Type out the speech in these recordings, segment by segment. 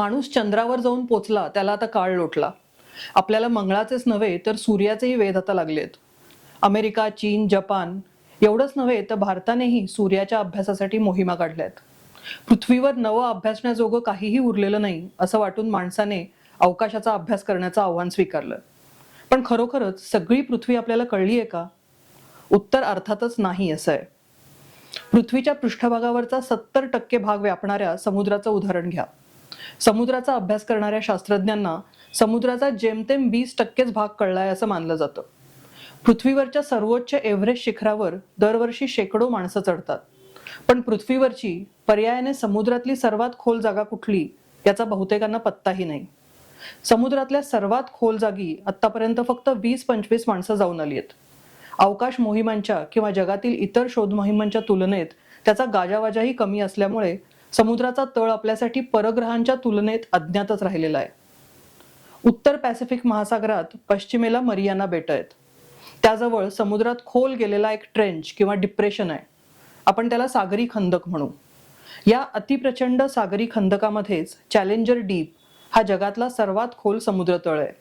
माणूस चंद्रावर जाऊन पोचला त्याला आता काळ लोटला. आपल्याला मंगळाचेच नव्हे तर सूर्याचेही वेध आता लागलेत. अमेरिका चीन जपान एवढंच नव्हे तर भारतानेही सूर्याच्या अभ्यासासाठी मोहिमा काढल्यात. पृथ्वीवर नवं अभ्यासण्याजोगं काहीही उरलेलं नाही असं वाटून माणसाने अवकाशाचा अभ्यास करण्याचं आव्हान स्वीकारलं. पण खरोखरच सगळी पृथ्वी आपल्याला कळली आहे का? उत्तर अर्थातच नाही असं आहे. पृथ्वीच्या पृष्ठभागावरचा सत्तर टक्के भाग व्यापणाऱ्या समुद्राचं उदाहरण घ्या. समुद्राचा अभ्यास करणाऱ्या शास्त्रज्ञांना समुद्राचा जेमतेम वीस टक्केच भाग कळलाय असं मानलं जातं. पृथ्वीवरच्या सर्वोच्च एव्हरेस्ट शिखरावर दरवर्षी शेकडो माणसं चढतात. पण पृथ्वीवरची पर्यायाने समुद्रातली सर्वात खोल जागा कुठली याचा बहुतेकांना पत्ताही नाही. समुद्रातल्या सर्वात खोल जागी आतापर्यंत फक्त वीस पंचवीस माणसं जाऊन आली आहेत. अवकाश मोहिमांच्या किंवा जगातील इतर शोध मोहिमांच्या तुलनेत त्याचा गाजावाजाही कमी असल्यामुळे समुद्राचा तळ आपल्यासाठी परग्रहांच्या तुलनेत अज्ञातच राहिलेला आहे. उत्तर पॅसिफिक महासागरात पश्चिमेला मरियाना बेट आहेत. त्याजवळ समुद्रात खोल गेलेला एक ट्रेंच किंवा डिप्रेशन आहे. आपण त्याला सागरी खंदक म्हणू. या अतिप्रचंड सागरी खंदकामध्येच चॅलेंजर डीप हा जगातला सर्वात खोल समुद्र तळ आहे.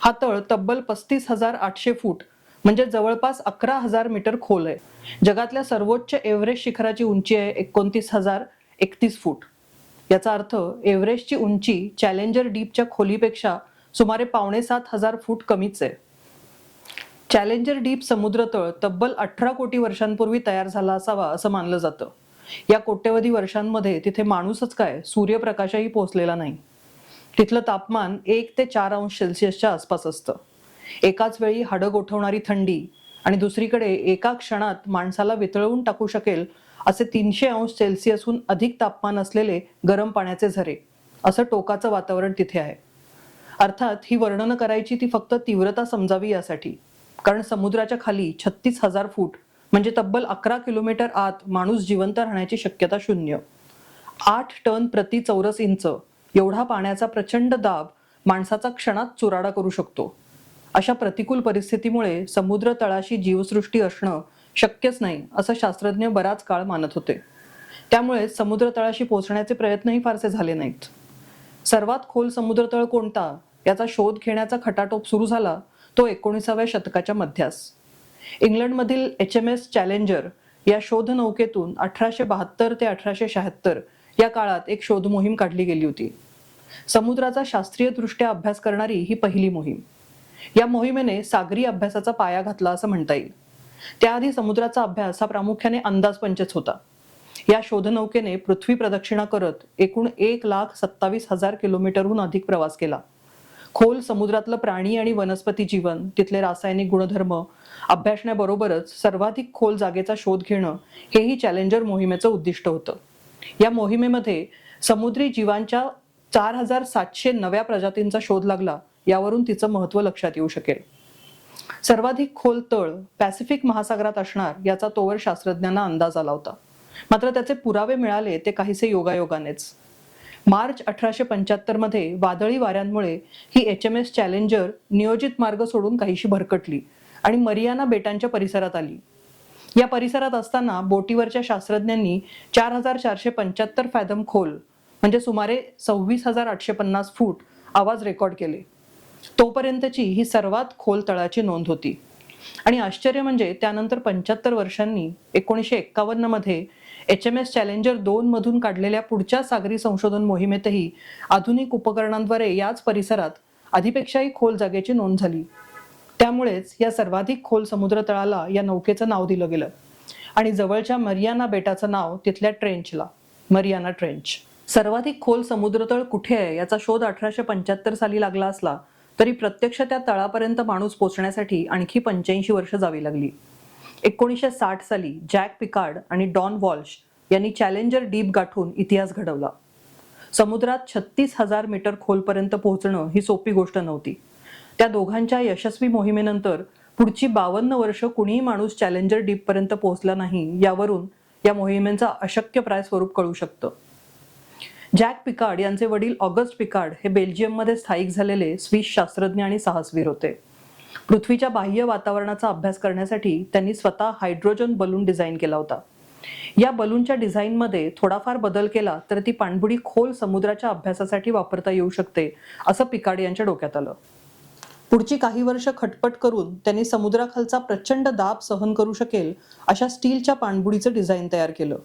हा तळ तब्बल पस्तीस हजार आठशे फूट म्हणजे जवळपास अकरा हजार मीटर खोल आहे. जगातल्या सर्वोच्च एव्हरेस्ट शिखराची उंची आहे एकोणतीस हजार एकतीस फूट. याचा अर्थ एव्हरेस्टची उंची चॅलेंजर डीपच्या खोलीपेक्षा सुमारे पावणे सात हजार फूट कमीच आहे. चॅलेंजर डीप समुद्रतळ तब्बल अठरा कोटी वर्षांपूर्वी तयार झाला असावा असं मानलं जातं. या कोट्यवधी वर्षांमध्ये तिथे माणूसच काय सूर्यप्रकाशही पोहोचलेला नाही. तिथलं तापमान एक ते चार अंश सेल्सिअसच्या आसपास असतं. एकाच वेळी हाडं गोठवणारी थंडी आणि दुसरीकडे एका क्षणात माणसाला वितळवून टाकू शकेल असे तीनशे अंश सेल्सिअसहून अधिक तापमान असलेले गरम पाण्याचे झरे. असं टोकाचं वातावरण तिथे आहे. अर्थात ही वर्णनं करायची ती फक्त तीव्रता समजावी यासाठी. कारण समुद्राच्या खाली छत्तीस हजार फूट म्हणजे तब्बल अकरा किलोमीटर आत माणूस जिवंत राहण्याची शक्यता शून्य. आठ टन प्रति चौरस इंच एवढा पाण्याचा प्रचंड दाब माणसाचा क्षणात चुराडा करू शकतो. अशा प्रतिकूल परिस्थितीमुळे समुद्र तळाशी जीवसृष्टी असणं शक्यच नाही असं शास्त्रज्ञ बराच काळ मानत होते. त्यामुळे समुद्र तळाशी पोहोचण्याचे प्रयत्नही फारसे झाले नाहीत. सर्वात खोल समुद्रतळ कोणता? याचा शोध घेण्याचा खटाटोप सुरू झाला तो एकोणीसाव्या शतकाच्या मध्यास. इंग्लंडमधील एच एम एस चॅलेंजर या शोध नौकेतून अठराशे बहात्तर ते अठराशे शहात्तर या काळात एक शोध मोहीम काढली गेली होती. समुद्राचा शास्त्रीय दृष्ट्या अभ्यास करणारी ही पहिली मोहीम. या मोहिमेने सागरी अभ्यासाचा पाया घातला असं म्हणता येईल. त्याआधी समुद्राचा अभ्यास हा प्रामुख्याने अंदाजपंचच होता. या शोधनौकेने पृथ्वी प्रदक्षिणा करत एकूण एक लाख सत्तावीस हजार किलोमीटरहून अधिक प्रवास केला. खोल समुद्रातलं प्राणी आणि वनस्पती जीवन तिथले रासायनिक गुणधर्म अभ्यासण्याबरोबरच सर्वाधिक खोल जागेचा शोध घेणं हेही चॅलेंजर मोहिमेचं उद्दिष्ट होतं. या मोहिमेमध्ये समुद्री जीवांच्या चार हजार सातशे नव्या प्रजातींचा शोध लागला यावरून तिचं महत्त्व लक्षात येऊ शकेल. सर्वाधिक खोल तळ पॅसिफिक महासागरात असणार याचा तोवर शास्त्रज्ञांना अंदाज आला होता. मात्र त्याचे पुरावे मिळाले ते काहीसे योगायोगानेच. मार्च अठराशे पंच्याहत्तरमध्ये वादळी वाऱ्यांमुळे ही एच एम एस चॅलेंजर नियोजित मार्ग सोडून काहीशी भरकटली आणि मरियाना बेटांच्या परिसरात आली. या परिसरात असताना बोटीवरच्या शास्त्रज्ञांनी चार हजार चारशे पंच्याहत्तर फॅदम खोल म्हणजे सुमारे सव्वीस हजार आठशे पन्नास फूट आवाज रेकॉर्ड केले. तोपर्यंतची ही सर्वात खोल तळाची नोंद होती. आणि आश्चर्य म्हणजे त्यानंतर पंच्याहत्तर वर्षांनी एकोणीसशे एक्कावन्नमध्ये एच एम एस चॅलेंजर दोन मधून काढलेल्या पुढच्या सागरी संशोधन मोहिमेतही आधुनिक उपकरणांद्वारे याच परिसरात आधीपेक्षाही खोल जागेची नोंद झाली. त्यामुळेच या सर्वाधिक खोल समुद्र तळाला या नौकेचं नाव दिलं गेलं. आणि जवळच्या मरियाना बेटाचं नाव तिथल्या ट्रेंचला मरियाना ट्रेंच. सर्वाधिक खोल समुद्रतळ कुठे आहे याचा शोध अठराशे पंच्याहत्तर साली लागला असला तरी प्रत्यक्ष त्या तळापर्यंत माणूस पोचण्यासाठी आणखी पंच्याऐंशी वर्ष जावी लागली. एकोणीसशे साठ साली जॅक पिकार्ड आणि डॉन वॉल्श यांनी चॅलेंजर डीप गाठून इतिहास घडवला. समुद्रात छत्तीस हजार मीटर खोलपर्यंत पोहोचणं ही सोपी गोष्ट नव्हती. त्या दोघांच्या यशस्वी मोहिमेनंतर पुढची बावन्न वर्ष कुणीही माणूस चॅलेंजर डीप पर्यंत पोहोचला नाही यावरून या मोहिमेचं अशक्यप्राय स्वरूप कळू शकतं. जॅक पिकार्ड यांचे वडील ऑगस्ट पिकार्ड हे बेल्जियममध्ये स्थायिक झालेले स्विस शास्त्रज्ञ आणि साहसवीर होते. पृथ्वीच्या बाह्य वातावरणाचा अभ्यास करण्यासाठी त्यांनी स्वतः हायड्रोजन बलून डिझाईन केला होता. या बलूनच्या डिझाईनमध्ये थोडाफार बदल केला तर ती पाणबुडी खोल समुद्राच्या अभ्यासासाठी वापरता येऊ शकते असं पिकाड यांच्या डोक्यात आलं. पुढची काही वर्ष खटपट करून त्यांनी समुद्राखालचा प्रचंड दाब सहन करू शकेल अशा स्टीलच्या पाणबुडीचं डिझाईन तयार केलं.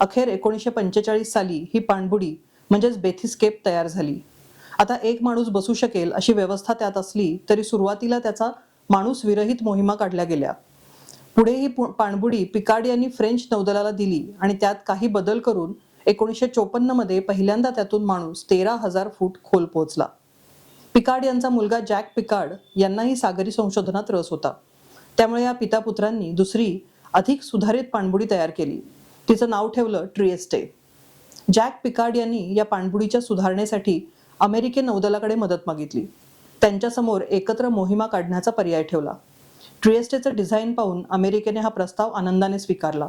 अखेर एकोणीसशे पंचेचाळीस साली ही पाणबुडी म्हणजेच बेथिस्केप तयार झाली. आता एक माणूस बसू शकेल अशी व्यवस्था त्यात असली तरी सुरुवातीला त्याचा माणूस विरहित मोहिमा काढल्या गेल्या. पुढे ही पु- पाणबुडी पिकार्ड यांनी फ्रेंच नौदलाला दिली आणि त्यात काही बदल करून एकोणीसशे चोपन्नमध्ये पहिल्यांदा त्यातून माणूस तेरा हजार फूट खोल पोहोचला. पिकार्ड यांचा मुलगा जॅक पिकार्ड यांनाही सागरी संशोधनात रस होता. त्यामुळे या पितापुत्रांनी दुसरी अधिक सुधारित पाणबुडी तयार केली. तिचं नाव ठेवलं ट्रिएस्टे. जॅक पिकार्ड यांनी या पाणबुडीच्या सुधारणेसाठी अमेरिकन नौदलाकडे मदत मागितली. त्यांच्यासमोर एकत्र मोहिमा काढण्याचा पर्याय ठेवला. ट्रिएस्टेचं डिझाईन पाहून अमेरिकेने हा प्रस्ताव आनंदाने स्वीकारला.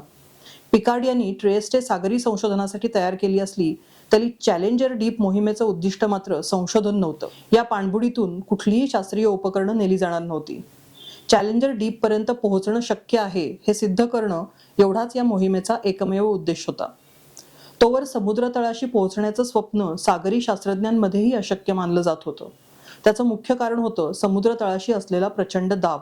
पिकार्ड यांनी ट्रिएस्टे सागरी संशोधनासाठी तयार केली असली तरी चॅलेंजर डीप मोहिमेचं उद्दिष्ट मात्र संशोधन नव्हतं. या पाणबुडीतून कुठलीही शास्त्रीय उपकरणं नेली जाणार नव्हती. चॅलेंजर डीप पर्यंत पोहोचणं शक्य आहे हे सिद्ध करणं एवढाच या मोहिमेचा एकमेव उद्देश होता. तोवर समुद्रतळाशी पोहोचण्याचं स्वप्न सागरी शास्त्रज्ञांमध्येही अशक्य मानलं जात होतं. त्याचं मुख्य कारण होतं समुद्रतळाशी असलेला प्रचंड दाब.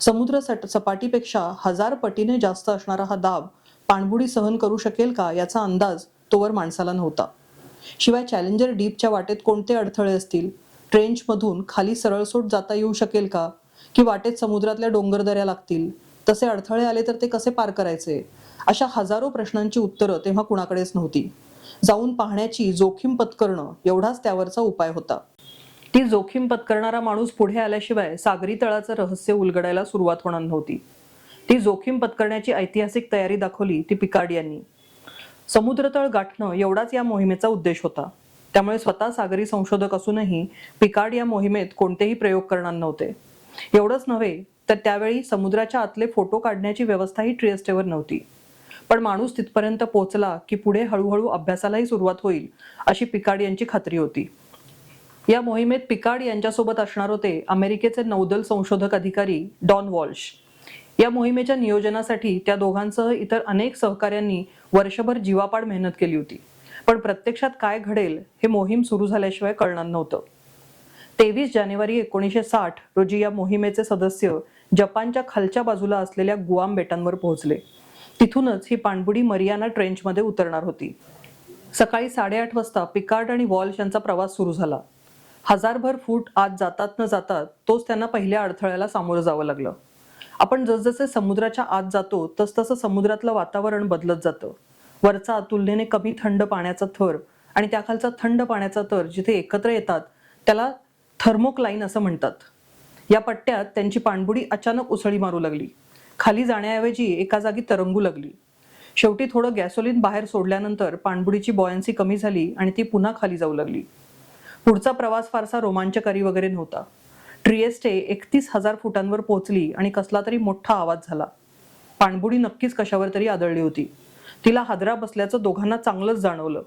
समुद्र सट- सपाटीपेक्षा हजार पटीने जास्त असणारा हा दाब पाणबुडी सहन करू शकेल का याचा अंदाज तोवर माणसाला नव्हता. शिवाय चॅलेंजर डीपच्या वाटेत कोणते अडथळे असतील? ट्रेंचमधून खाली सरळसोट जाता येऊ शकेल का? की वाटेत समुद्रातल्या डोंगरदऱ्या लागतील? तसे अडथळे आले तर ते कसे पार करायचे? अशा हजारो प्रश्नांची उत्तरं तेव्हा कुणाकडेच नव्हती. जाऊन पाहण्याची जोखीम पत्करणं एवढाच त्यावरचा उपाय होता. ती जोखीम पत्करणारा माणूस पुढे आल्याशिवाय सागरी तळाचं रहस्य उलगडायला सुरुवात होणार नव्हती. ती जोखीम पत्करण्याची ऐतिहासिक तयारी दाखवली ती पिकार्ड यांनी समुद्रतळ गाठणं एवढाच या मोहिमेचा उद्देश होता. त्यामुळे स्वतः सागरी संशोधक असूनही पिकार्ड या मोहिमेत कोणतेही प्रयोग करणार नव्हते. एवढंच नव्हे तर त्यावेळी समुद्राच्या आतले फोटो काढण्याची व्यवस्थाही ट्रिएस्टेवर नव्हती. पण माणूस तिथपर्यंत पोहोचला की पुढे हळूहळू अभ्यासालाही सुरुवात होईल अशी पिकाड यांची खात्री होती. या मोहिमेत पिकाड यांच्यासोबत असणार होते अमेरिकेचे नौदल संशोधक अधिकारी डॉन वॉल्श. या मोहिमेच्या नियोजनासाठी त्या दोघांसह इतर अनेक सहकाऱ्यांनी वर्षभर जीवापाड मेहनत केली होती. पण प्रत्यक्षात काय घडेल हे मोहीम सुरू झाल्याशिवाय कळणार नव्हतं. तेवीस जानेवारी एकोणीसशे साठ रोजी या मोहिमेचे सदस्य जपानच्या खालच्या बाजूला असलेल्या गुआम बेटांवर पोहोचले. तिथूनच ही पाणबुडी मरियाना ट्रेंचमध्ये उतरणार होती. सकाळी साडेआठ वाजता पिकार्ड आणि वॉल्श यांचा प्रवास सुरू झाला. हजारभर फूट आत जातात न जातात तोच त्यांना पहिल्या अडथळ्याला सामोरं जावं लागलं. आपण जसजसे समुद्राच्या आत जातो तसतसं समुद्रातलं वातावरण बदलत जातं. वरचा तुलनेने कमी थंड पाण्याचा थर आणि त्याखालचा थंड पाण्याचा थर जिथे एकत्र येतात त्याला थर्मोक्लाईन असं म्हणतात. या पट्ट्यात त्यांची पाणबुडी अचानक उसळी मारू लागली. खाली जाण्याऐवजी एका जागी तरंगू लागली. शेवटी थोडं गॅसोलिन बाहेर सोडल्यानंतर पाणबुडीची बॉयन्सी कमी झाली आणि ती पुन्हा खाली जाऊ लागली. पुढचा प्रवास फारसा रोमांचकारी वगैरे नव्हता. ट्रिएस्टे एकतीस हजार फुटांवर पोहोचली आणि कसला तरी मोठा आवाज झाला. पाणबुडी नक्कीच कशावर तरी आदळली होती. तिला हादरा बसल्याचं दोघांना चांगलंच जाणवलं.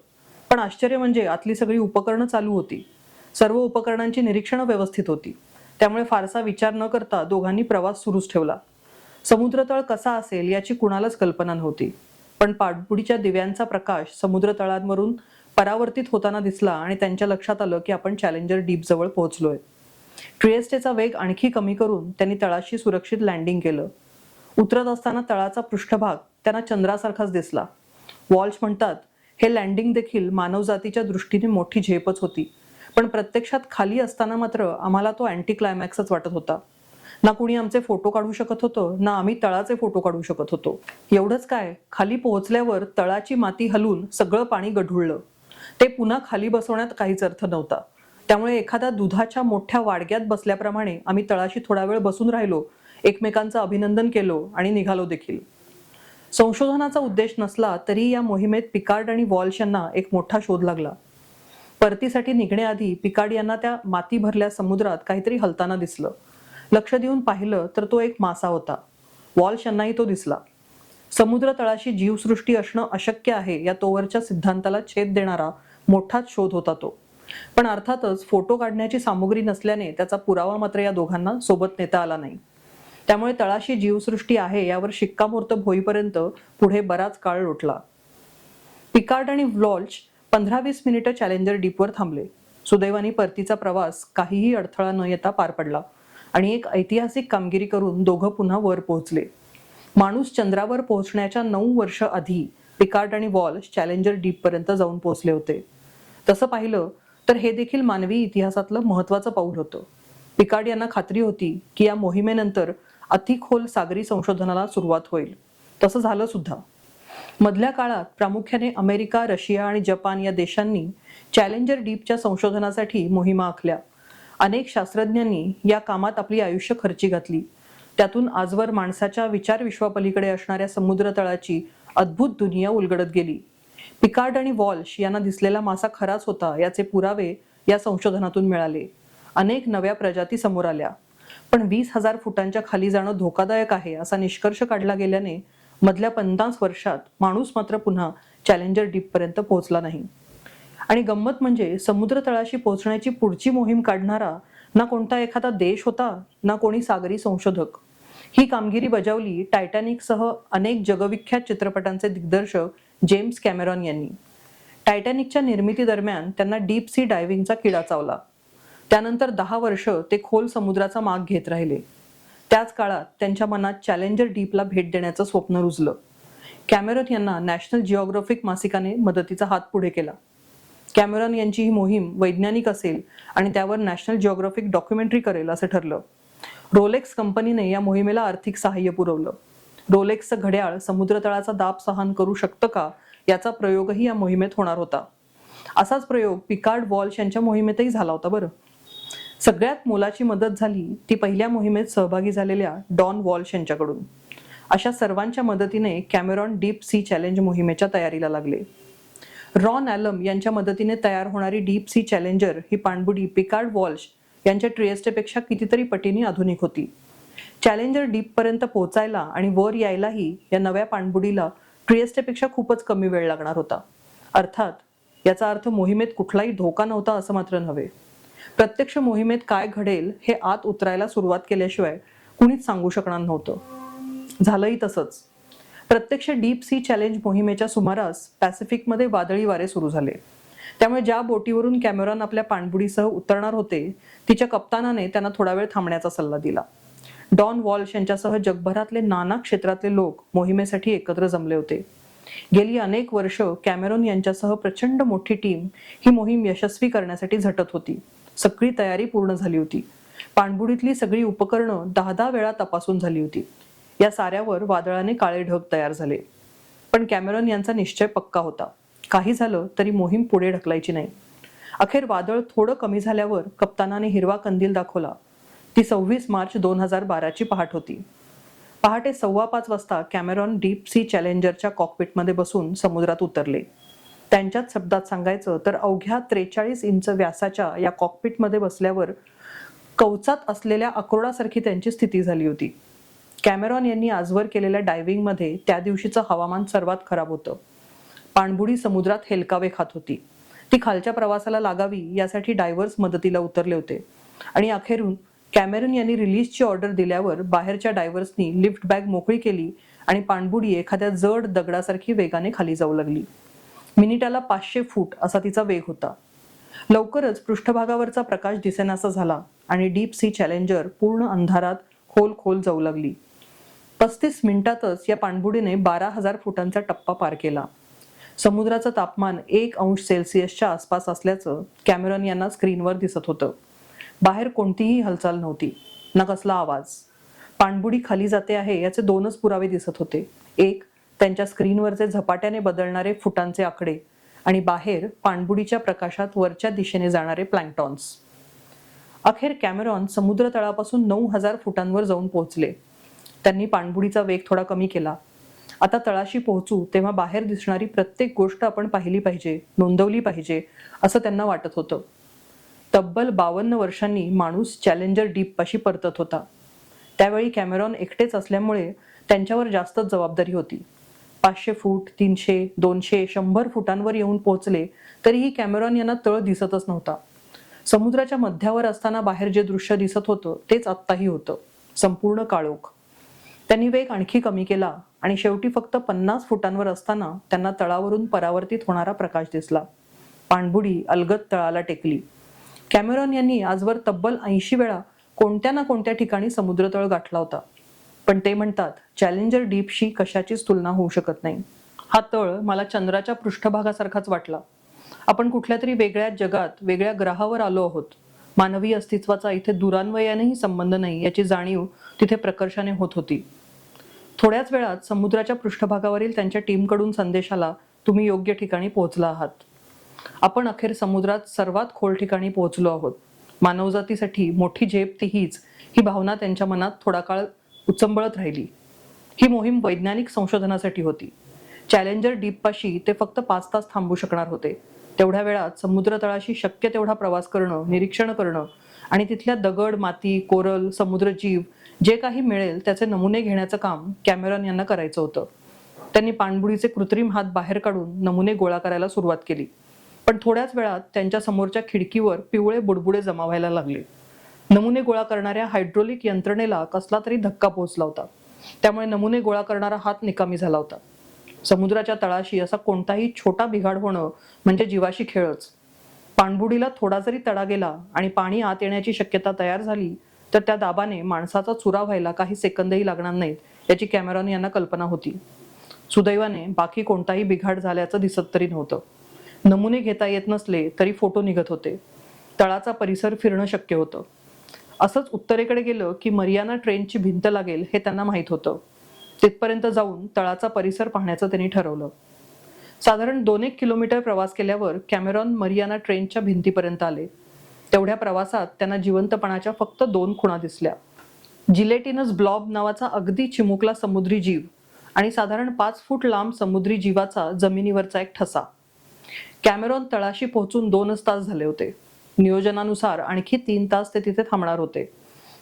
पण आश्चर्य म्हणजे आतली सगळी उपकरणं चालू होती. सर्व उपकरणांची निरीक्षणं व्यवस्थित होती. त्यामुळे फारसा विचार न करता दोघांनी प्रवास सुरूच ठेवला. समुद्रतळ कसा असेल याची कुणालाच कल्पना नव्हती. पण पाठबुडीच्या दिव्यांचा प्रकाश समुद्रतळांवरून परावर्तित होताना दिसला आणि त्यांच्या लक्षात आलं की आपण चॅलेंजर डीप जवळ पोहोचलोय. ट्रिएस्टेचा वेग आणखी कमी करून त्यांनी तळाशी सुरक्षित लँडिंग केलं. उतरत असताना तळाचा पृष्ठभाग त्यांना चंद्रासारखाच दिसला. वॉल्श म्हणतात हे लँडिंग देखील मानवजातीच्या दृष्टीने मोठी झेपच होती. पण प्रत्यक्षात खाली असताना मात्र आम्हाला तो अँटी क्लायमॅक्सच वाटत होता. ना कुणी आमचे फोटो काढू शकत होतो ना आम्ही तळाचे फोटो काढू शकत होतो. एवढंच काय खाली पोहोचल्यावर तळाची माती हलून सगळं पाणी गढुळलं. ते पुन्हा खाली बसवण्यात काहीच अर्थ नव्हता. त्यामुळे एखाद्या दुधाच्या मोठ्या वाडग्यात बसल्याप्रमाणे आम्ही तळाशी थोडा वेळ बसून राहिलो एकमेकांचं अभिनंदन केलो आणि निघालो देखील. संशोधनाचा उद्देश नसला तरी या मोहिमेत पिकार्ड आणि वॉल्श यांना एक मोठा शोध लागला. परतीसाठी निघण्याआधी पिकाड यांना त्या माती भरल्या समुद्रात काहीतरी हलताना दिसलं. लक्ष देऊन पाहिलं तर तो एक मासा होता. वॉल्श यांनाही तो दिसला. समुद्र तळाशी जीवसृष्टी असणं अशक्य आहे या तोवरच्या सिद्धांताला छेद देणारा मोठाच शोध होता तो. पण अर्थातच फोटो काढण्याची सामुग्री नसल्याने त्याचा पुरावा मात्र या दोघांना सोबत नेता आला नाही. त्यामुळे तळाशी जीवसृष्टी आहे यावर शिक्कामोर्तब होईपर्यंत पुढे बराच काळ लोटला. पिकार्ड आणि व्लॉल्च पंधरा वीस मिनिटं चॅलेंजर डीपवर थांबले. सुदैवाने परतीचा प्रवास काहीही अडथळा न येता पार पडला आणि एक ऐतिहासिक कामगिरी करून दोघं पुन्हा वर पोहोचले. माणूस चंद्रावर पोहोचण्याच्या नऊ वर्ष आधी पिकार्ड आणि वॉल्स चॅलेंजर डीपपर्यंत जाऊन पोहोचले होते. तसं पाहिलं तर हे देखील मानवी इतिहासातलं महत्वाचं पाऊल होतं. पिकार्ड यांना खात्री होती की या मोहिमेनंतर अतिखोल सागरी संशोधनाला सुरुवात होईल. तसं झालं सुद्धा मधल्या काळात प्रामुख्याने अमेरिका रशिया आणि जपान या देशांनी चॅलेंजर डीपच्या संशोधनासाठी मोहिमा आखल्या. अनेक शास्त्रज्ञांनी या कामात आपली आयुष्य खर्ची घातली. त्यातून आजवर माणसाच्या विचार विश्वापलीकडे असणाऱ्या समुद्र तळाची अद्भुत दुनिया उलगडत गेली. पिकार्ड आणि वॉल्श यांना दिसलेला मासा खराच होता याचे पुरावे या संशोधनातून मिळाले. अनेक नव्या प्रजाती समोर आल्या. पण वीस हजार फुटांच्या खाली जाणं धोकादायक आहे असा निष्कर्ष काढला गेल्याने मधल्या पन्नास वर्षात माणूस मात्र पुन्हा चॅलेंजर डीपपर्यंत पोहोचला नाही. आणि गंमत म्हणजे समुद्र तळाशी पोहोचण्याची पुढची मोहीम काढणारा ना कोणता एखादा देश होता ना कोणी सागरी संशोधक. ही कामगिरी बजावली टायटॅनिकसह अनेक जगविख्यात चित्रपटांचे दिग्दर्शक जेम्स कॅमेरॉन यांनी. टायटॅनिकच्या निर्मिती दरम्यान त्यांना डीप सी डायव्हिंगचा किडा चावला. त्यानंतर दहा वर्ष ते खोल समुद्राचा माग घेत राहिले. त्याच काळात त्यांच्या मनात चॅलेंजर डीपला भेट देण्याचं स्वप्न रुजलं. कॅमेरॉन यांना नॅशनल जिओग्राफिक मासिकाने मदतीचा हात पुढे केला. कॅमेरॉन यांची ही मोहीम वैज्ञानिक असेल आणि त्यावर नॅशनल जिओग्राफिक डॉक्युमेंटरी करेल असं ठरलं. रोलेक्स कंपनीने या मोहिमेला आर्थिक सहाय्य पुरवलं. रोलेक्सचं घड्याळ समुद्रतळाचा दाब सहन करू शकतं का याचा प्रयोगही या मोहिमेत होणार होता. असाच प्रयोग पिकार्ड वॉल्श यांच्या मोहिमेतही झाला होता बरं. सगळ्यात मोलाची मदत झाली ती पहिल्या मोहिमेत सहभागी झालेल्या डॉन वॉल्श यांच्याकडून. अशा सर्वांच्या मदतीने कॅमेरॉन डीप सी चॅलेंज मोहिमेच्या तयारीला लागले. रॉन ॲलम यांच्या मदतीने तयार होणारी डीप सी चॅलेंजर ही पाणबुडी पिकार्ड वॉल्श यांच्या ट्रिएस्टेपेक्षा कितीतरी पटीने आधुनिक होती. चॅलेंजर डीपपर्यंत पोहोचायला आणि वर यायलाही या नव्या पाणबुडीला ट्रिएस्टेपेक्षा खूपच कमी वेळ लागणार होता. अर्थात याचा अर्थ मोहिमेत कुठलाही धोका नव्हता असं मात्र नव्हे. प्रत्यक्ष मोहिमेत काय घडेल हे आत उतरायला सुरुवात केल्याशिवाय कुणीच सांगू शकणार नव्हतं. झालंही तसंच. प्रत्यक्ष डीप सी चॅलेंज मोहिमेच्या सुमारास पॅसिफिकमध्ये वादळी वारे सुरू झाले. त्यामुळे ज्या बोटीवरून कॅमेरॉन आपल्या पाणबुडीसह उतरणार होते तिच्या कप्तानाने त्यांना थोडा वेळ थांबण्याचा सल्ला दिला. डॉन वॉल्श यांच्यासह जगभरातले नाना क्षेत्रातले लोक मोहिमेसाठी एकत्र जमले होते. गेली अनेक वर्ष कॅमेरॉन यांच्यासह प्रचंड मोठी टीम ही मोहीम यशस्वी करण्यासाठी झटत होती. सगळी तयारी पूर्ण झाली होती. पाणबुडीतली सगळी उपकरणं दहा दहा वेळा तपासून झाली होती. या साऱ्यावर वादळाने काळे ढग तयार झाले. पण कॅमेरॉन यांचा निश्चय पक्का होता. काही झालं तरी मोहीम पुढे ढकलायची नाही. अखेर वादळ थोडं कमी झाल्यावर कप्तानाने हिरवा कंदील दाखवला. ती सव्वीस मार्च दोन हजार बाराची पहाट होती. पहाटे सव्वा पाच वाजता कॅमेरॉन डीप सी चॅलेंजरच्या कॉकपिटमध्ये बसून समुद्रात उतरले. त्यांच्याच शब्दात सांगायचं तर अवघ्या त्रेचाळीस इंच व्यासाच्या या कॉकपिटमध्ये बसल्यावर कवचात असलेल्या अक्रोडासारखी त्यांची स्थिती झाली होती. कॅमेरॉन यांनी आजवर केलेल्या डायव्हिंगमध्ये त्या दिवशीचं हवामान सर्वात खराब होतं. पाणबुडी समुद्रात हेलकावे खात होती. ती खालच्या प्रवासाला लागावी यासाठी डायव्हर्स मदतीला उतरले होते. आणि अखेरून कॅमेरॉन यांनी रिलीजची ऑर्डर दिल्यावर बाहेरच्या डायव्हर्सनी लिफ्ट बॅग मोकळी केली आणि पाणबुडी एखाद्या जड दगडासारखी वेगाने खाली जाऊ लागली. मिनिटाला पाचशे फूट असा तिचा वेग होता. लवकरच पृष्ठभागावरचा प्रकाश दिसेनासा झाला आणि डीप सी चॅलेंजर पूर्ण अंधारात खोल खोल जाऊ लागली. पस्तीस मिनिटातच या पाणबुडीने बारा हजार फुटांचा टप्पा पार केला. समुद्राचं तापमान एक अंश सेल्सिअसच्या आसपास असल्याचं कॅमेरॉन यांना स्क्रीनवर दिसत होतं. बाहेर कोणतीही हालचाल नव्हती. ना कसला आवाज. पाणबुडी खाली जाते आहे याचे दोनच पुरावे दिसत होते. एक त्यांच्या स्क्रीनवरचे झपाट्याने बदलणारे फुटांचे आकडे आणि बाहेर पाणबुडीच्या प्रकाशात वरच्या दिशेने जाणारे प्लँक्टॉन्स. अखेर कॅमेरॉन समुद्र तळापासून नऊ हजार फुटांवर जाऊन पोहोचले. त्यांनी पाणबुडीचा वेग थोडा कमी केला. आता तळाशी पोहोचू तेव्हा बाहेर दिसणारी प्रत्येक गोष्ट आपण पाहिली पाहिजे नोंदवली पाहिजे असं त्यांना वाटत होतं. तब्बल बावन्न वर्षांनी माणूस चॅलेंजर डीप पाशी परतत होता. त्यावेळी कॅमेरॉन एकटेच असल्यामुळे त्यांच्यावर जास्तच जबाबदारी होती. पाचशे फूट तीनशे दोनशे शंभर फुटांवर येऊन पोहोचले तरीही कॅमेरॉन यांना तळ दिसतच नव्हता. समुद्राच्या मध्यावर असताना बाहेर जे दृश्य दिसत होतं तेच आत्ताही होतं. संपूर्ण काळोख. त्यांनी वेग आणखी कमी केला आणि शेवटी फक्त पन्नास फुटांवर असताना त्यांना तळावरून परावर्तित होणारा प्रकाश दिसला. पाणबुडी अलगद तळाला टेकली. कॅमेरॉन यांनी आजवर तब्बल ऐंशी वेळा कोणत्या ना कोणत्या ठिकाणी समुद्रतळ गाठला होता. पण ते म्हणतात चॅलेंजर डीपशी कशाचीच तुलना होऊ शकत नाही. हा तळ मला चंद्राच्या पृष्ठभागासारखाच वाटला. आपण कुठल्या तरी वेगळ्या जगात वेगळ्या ग्रहावर आलो आहोत. मानवी अस्तित्वाचा इथे दुरान्वयानेही संबंध नाही याची जाणीव तिथे प्रकर्षाने होत होती. थोड्याच वेळात समुद्राच्या पृष्ठभागावरील त्यांच्या टीमकडून संदेश आला तुम्ही योग्य ठिकाणी पोहोचला आहात. आपण अखेर समुद्रात सर्वात खोल ठिकाणी पोहोचलो आहोत. मानवजातीसाठी मोठी झेप ती हीच ही भावना त्यांच्या मनात थोडा काळ उचंबळत राहिली. ही मोहीम वैज्ञानिक संशोधनासाठी होती. चॅलेंजर डीपपाशी ते फक्त पाच तास थांबू शकणार होते. तेवढ्या वेळात समुद्र तळाशी शक्य तेवढा प्रवास करणं निरीक्षण करणं आणि तिथल्या दगड माती कोरल समुद्रजीव जे काही मिळेल त्याचे नमुने घेण्याचं काम कॅमेरॉन यांना करायचं होतं. त्यांनी पाणबुडीचे कृत्रिम हात बाहेर काढून नमुने गोळा करायला सुरुवात केली. पण थोड्याच वेळात त्यांच्या समोरच्या खिडकीवर पिवळे बुडबुडे जमा व्हायला लागले. नमुने गोळा करणाऱ्या हायड्रोलिक यंत्रणेला कसला तरी धक्का पोहोचला होता. त्यामुळे नमुने गोळा करणारा हात निकामी झाला होता. समुद्राच्या तळाशी असा कोणताही छोटा बिघाड होणं म्हणजे जीवाशी खेळच. पाणबुडीला थोडा जरी तडा गेला आणि पाणी आत येण्याची शक्यता तयार झाली तर त्या दाबाने माणसाचा चुरा व्हायला काही सेकंदही लागणार नाहीत याची कॅमेरॉन यांना कल्पना होती. सुदैवाने बाकी कोणताही बिघाड झाल्याचं दिसत तरी नव्हतं. नमुने घेता येत नसले तरी फोटो निघत होते. तळाचा परिसर फिरणं शक्य होतं. असंच उत्तरेकडे गेलं की मरियाना ट्रेनची भिंत लागेल हे त्यांना माहीत होतं. तिथपर्यंत जाऊन तळाचा परिसर पाहण्याचं त्यांनी ठरवलं. साधारण दोन एक किलोमीटर प्रवास केल्यावर कॅमेरॉन मरियाना ट्रेनच्या भिंतीपर्यंत आले. तेवढ्या प्रवासात त्यांना जिवंतपणाच्या फक्त दोन खुणा दिसल्या. जिलेटिनस ब्लॉब नावाचा अगदी चिमुकला समुद्री जीव आणि साधारण पाच फूट लांब समुद्री जीवाचा जमिनीवरचा एक ठसा. कॅमेरॉन तळाशी पोहोचून दोनच तास झाले होते. नियोजनानुसार आणखी तीन तास ते तिथे थांबणार होते.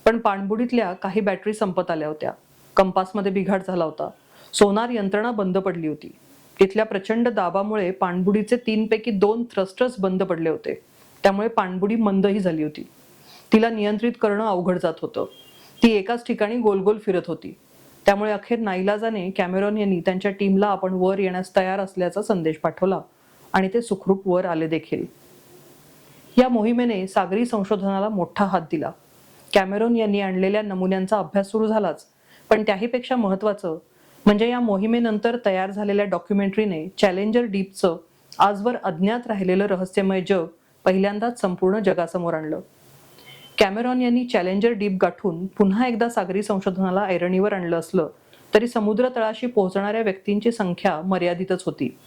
पण पाणबुडीतल्या काही बॅटरी संपत आल्या होत्या. कंपासमध्ये बिघाड झाला होता. सोनार यंत्रणा बंद पडली होती. तिथल्या प्रचंड दाबामुळे पाणबुडीचे तीनपैकी दोन थ्रस्टर्स बंद पडले होते. त्यामुळे पाणबुडी मंदही झाली होती. तिला नियंत्रित करणं अवघड जात होतं. ती एकाच ठिकाणी गोलगोल फिरत होती. त्यामुळे अखेर नाईलाजाने कॅमेरॉन यांनी त्यांच्या टीमला आपण वर येण्यास तयार असल्याचा संदेश पाठवला आणि ते सुखरूप वर आले देखील. या मोहिमेने सागरी संशोधनाला मोठा हात दिला. कॅमेरॉन यांनी आणलेल्या नमुन्यांचा अभ्यास सुरू झालाच पण त्याहीपेक्षा महत्वाचं म्हणजे या मोहिमेनंतर तयार झालेल्या डॉक्युमेंटरीने चॅलेंजर डीपचं आजवर अज्ञात राहिलेलं रहस्यमय जग पहिल्यांदाच संपूर्ण जगासमोर आणलं. कॅमेरॉन यांनी चॅलेंजर डीप गाठून पुन्हा एकदा सागरी संशोधनाला ऐरणीवर आणलं असलं तरी समुद्र तळाशी पोहोचणाऱ्या व्यक्तींची संख्या मर्यादितच होती.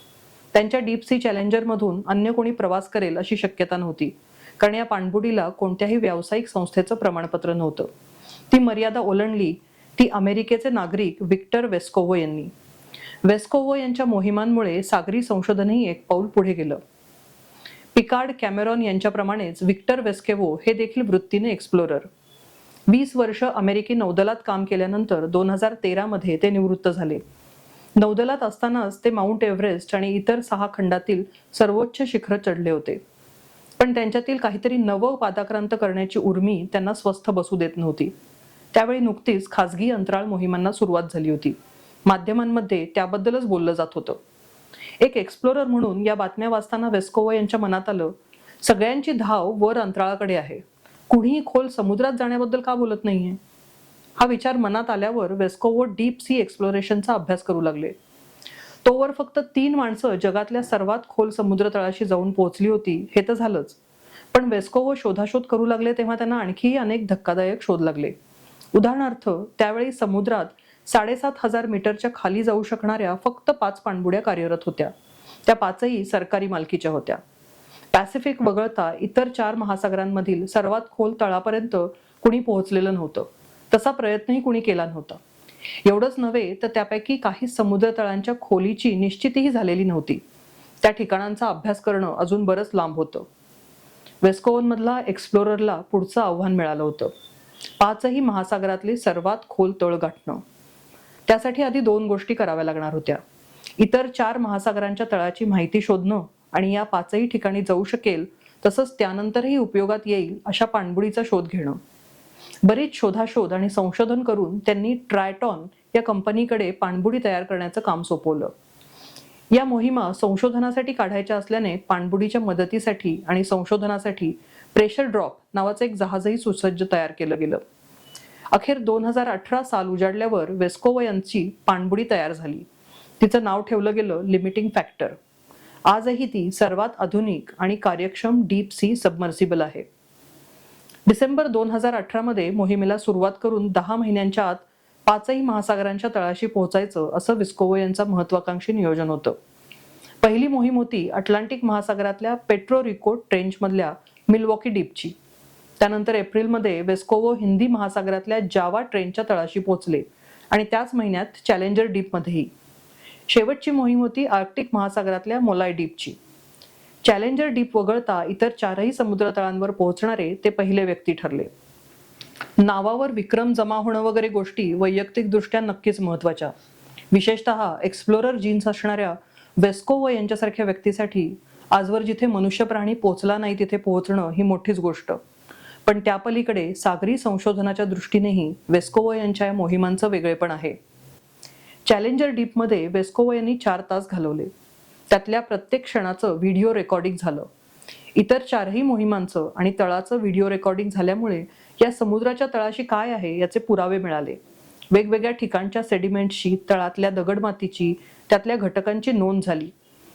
त्यांच्या डीप सी चॅलेंजरमधून अन्य कोणी प्रवास करेल अशी शक्यता नव्हती. कारण या पाणबुडीला कोणत्याही व्यावसायिक संस्थेचं प्रमाणपत्र नव्हतं. ती मर्यादा ओलांडली ती अमेरिकेचे नागरिक विक्टर वेस्कोवो यांनी. वेस्कोवो यांच्या मोहिमांमुळे सागरी संशोधनही एक पाऊल पुढे गेलं. पिकार्ड कॅमेरॉन यांच्याप्रमाणेच विक्टर वेस्केवो हे देखील वृत्तीने एक्सप्लोरर. वीस वर्ष अमेरिकी नौदलात काम केल्यानंतर दोन हजार तेरामध्ये ते निवृत्त झाले. नौदलात असतानाच ते माउंट एव्हरेस्ट आणि इतर सहा खंडातील सर्वोच्च शिखर चढले होते. पण त्यांच्यातील काहीतरी नवं पादाक्रांत करण्याची उर्मी त्यांना स्वस्थ बसू देत नव्हती. त्यावेळी नुकतीच खासगी अंतराळ मोहिमांना सुरुवात झाली होती. माध्यमांमध्ये त्याबद्दलच बोललं जात होतं. एक एक्सप्लोरर म्हणून या बातम्या वाचताना वेस्कोवा यांच्या मनात आलं सगळ्यांची धाव वर अंतराळाकडे आहे. कुणीही खोल समुद्रात जाण्याबद्दल का बोलत नाहीये? हा विचार मनात आल्यावर वेस्कोवो डीप सी एक्सप्लोरेशनचा अभ्यास करू लागले. तोवर फक्त तीन माणसं जगातल्या सर्वात खोल समुद्र तळाशी जाऊन पोहोचली होती हे तर झालंच. पण वेस्कोवो शोधाशोध करू लागले तेव्हा त्यांना आणखीही अनेक धक्कादायक शोध लागले. उदाहरणार्थ त्यावेळी समुद्रात साडेसात हजार मीटरच्या खाली जाऊ शकणाऱ्या फक्त पाच पाणबुड्या कार्यरत होत्या. त्या पाचही सरकारी मालकीच्या होत्या. पॅसिफिक वगळता इतर चार महासागरांमधील सर्वात खोल तळापर्यंत कुणी पोहोचलेलं नव्हतं. तसा प्रयत्नही कुणी केला नव्हता. एवढंच नव्हे तर त्यापैकी काही समुद्र तळांच्या खोलीची निश्चितीही झालेली नव्हती. त्या ठिकाणांचा अभ्यास करणं अजून बरंच लांब होतं. वेस्कोवन मधला एक्सप्लोररला पुढचं आव्हान मिळालं होतं. पाचही महासागरातले सर्वात खोल तळ गाठणं. त्यासाठी आधी दोन गोष्टी कराव्या लागणार होत्या. इतर चार महासागरांच्या तळाची माहिती शोधणं आणि या पाचही ठिकाणी जाऊ शकेल तसंच त्यानंतरही उपयोगात येईल अशा पाणबुडीचा शोध घेणं. बरीच शोधाशोध आणि संशोधन करून त्यांनी ट्रायटॉन या कंपनीकडे पाणबुडी तयार करण्याचं काम सोपवलं. या मोहिमा संशोधनासाठी काढायच्या असल्याने पाणबुडीच्या मदतीसाठी आणि संशोधनासाठी प्रेशर ड्रॉप नावाचं एक जहाजही सुसज्ज तयार केलं गेलं. अखेर दोन हजार अठरा साल उजाडल्यावर वेस्कोव यांची पाणबुडी तयार झाली. तिचं नाव ठेवलं गेलं लिमिटिंग फॅक्टर. आजही ती सर्वात आधुनिक आणि कार्यक्षम डीप सी सबमर्सिबल आहे. डिसेंबर दोन हजार अठरामध्ये मोहिमेला सुरुवात करून दहा महिन्यांच्या आत पाचही महासागरांच्या तळाशी पोहोचायचं असं विस्कोवो यांचं महत्वाकांक्षी नियोजन होतं. पहिली मोहीम होती अटलांटिक महासागरातल्या पेट्रो रिको ट्रेंचमधल्या मिलवॉकी डीपची. त्यानंतर एप्रिलमध्ये वेस्कोवो हिंदी महासागरातल्या जावा ट्रेनच्या तळाशी पोहोचले आणि त्याच महिन्यात चॅलेंजर डीपमध्येही. शेवटची मोहीम होती आर्क्टिक महासागरातल्या मोलाय डीपची. चॅलेंजर डीप वगळता इतर चारही समुद्र तळांवर पोहोचणारे ते पहिले व्यक्ती ठरले. नावावर विक्रम जमा होणं वगैरे गोष्टी वैयक्तिकदृष्ट्या नक्कीच महत्त्वाच्या विशेषतः एक्सप्लोरर जीन्स असणाऱ्या वेस्कोव यांच्यासारख्या व्यक्तीसाठी आजवर जिथे मनुष्य प्राणी पोचला नाही तिथे पोहोचणं ही मोठीच गोष्ट. पण त्या पलीकडे सागरी संशोधनाच्या दृष्टीनेही वेस्कोव यांच्या या मोहिमांचं वेगळेपण आहे. चॅलेंजर डीपमध्ये वेस्कोव यांनी चार तास घालवले. त्यातल्या प्रत्येक क्षणाचं व्हिडिओ रेकॉर्डिंग झालं. इतर चारही मोहिमांचं आणि तळाचं व्हिडिओ रेकॉर्डिंग झाल्यामुळे या समुद्राच्या तळाशी काय आहे याचे पुरावे मिळाले. वेगवेगळ्या ठिकाणच्या सेडिमेंटची तळातल्या दगडमातीची त्यातल्या घटकांची नोंद झाली.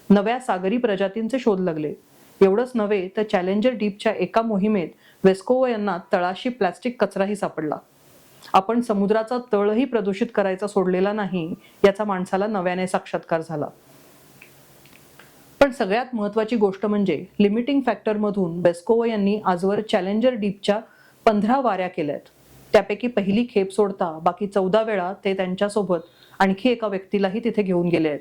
नव्या सागरी प्रजातींचे शोध लागले. एवढंच नव्हे तर चॅलेंजर डीपच्या एका मोहिमेत वेस्कोव यांना तळाशी प्लॅस्टिक कचराही सापडला. आपण समुद्राचा तळही प्रदूषित करायचा सोडलेला नाही याचा माणसाला नव्याने साक्षात्कार झाला. पण सगळ्यात महत्वाची गोष्ट म्हणजे लिमिटिंग फॅक्टरमधून बेस्कोव यांनी आजवर चॅलेंजर डीपच्या पंधरा वाऱ्या केल्यात. त्यापैकी पहिली खेप सोडता बाकी चौदा वेळा ते त्यांच्यासोबत आणखी एका व्यक्तीलाही तिथे घेऊन गेले आहेत.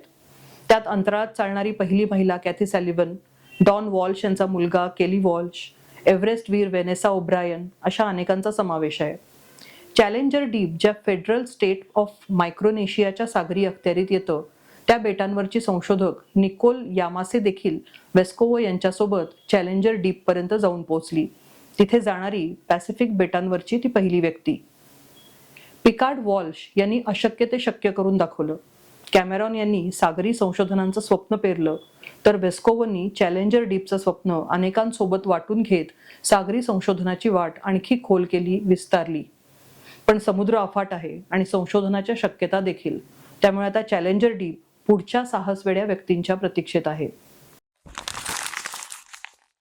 त्यात अंतराळात चालणारी पहिली महिला कॅथी सॅलिवन डॉन वॉल्श यांचा मुलगा केली वॉल्श एव्हरेस्ट वीर वेनेसा ओब्रायन अशा अनेकांचा समावेश आहे. चॅलेंजर डीप ज्या फेडरल स्टेट ऑफ मायक्रोनेशियाच्या सागरी अखत्यारीत येतं त्या बेटांवरची संशोधक निकोल यामासे देखील वेस्कोवो यांच्यासोबत चॅलेंजर डीप पर्यंत जाऊन पोहोचली. तिथे जाणारी पॅसिफिक बेटांवरची ती पहिली व्यक्ती. पिकार्ड वॉल्श यांनी अशक्य ते शक्य करून दाखवलं. कॅमेरॉन यांनी सागरी संशोधनांचं स्वप्न पेरलं. तर वेस्कोवनी चॅलेंजर डीपचं स्वप्न अनेकांसोबत वाटून घेत सागरी संशोधनाची वाट आणखी खोल केली विस्तारली. पण समुद्र अफाट आहे आणि संशोधनाच्या शक्यता देखील. त्यामुळे आता चॅलेंजर डीप पुढच्या साहसवेड्या व्यक्तींच्या प्रतीक्षेत आहे.